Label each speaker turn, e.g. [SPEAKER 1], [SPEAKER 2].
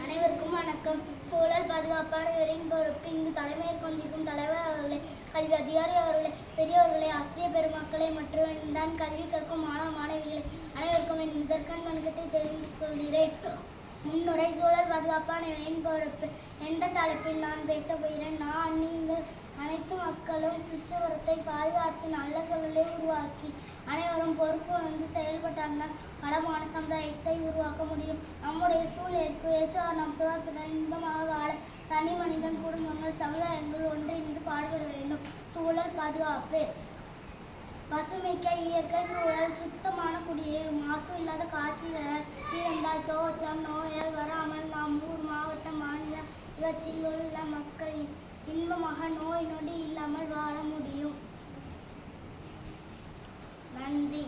[SPEAKER 1] அனைவருக்கும் வணக்கம். சோழர் பாதுகாப்பான இவரின் பொறுப்பு இங்கு தலைமையை கொண்டிருக்கும் தலைவர் அவர்களை கல்வி அதிகாரி அவர்களை பெரியவர்களை ஆசிரியர் பெருமக்களை மற்றும் தான் கல்வி கற்கும் மாணவ மாணவிகளை அனைவருக்கும் என் முதற்கண் வணக்கத்தை தெரிவித்துக் கொள்கிறேன். முன்னுரை சோழர் பாதுகாப்பான இவரின் பொறுப்பு என்ற தலைப்பில் நான் பேச போகிறேன்? நான் சுற்றுவரத்தை பாதுகாத்து நல்ல சூழலை உருவாக்கி அனைவரும் பொறுப்பு வந்து செயல்பட்டால்தான் வளமான சமுதாயத்தை உருவாக்க முடியும். நம்முடைய சூழலுக்கு ஏற்றார் நம் சுழத்துடன் இன்பமாக வாழ தனி மனிதன் குடும்பங்கள் சமுதாயங்கள் ஒன்றிணைந்து பாடுபட வேண்டும். சூழல் பாதுகாப்பு. பசுமைக்க இயற்கை சூழல் சுத்தமான குடிநீர் மாசு இல்லாத காட்சிகள் இருந்தால் தோச்சம் நோயால் வராமல் நாம் ஊர் மாவட்டம் மாநிலம் இவற்றில் உள்ள மக்கள் இன்பமாக நோய் நொடி இல்லாமல் வாழ முடியும். நன்றி.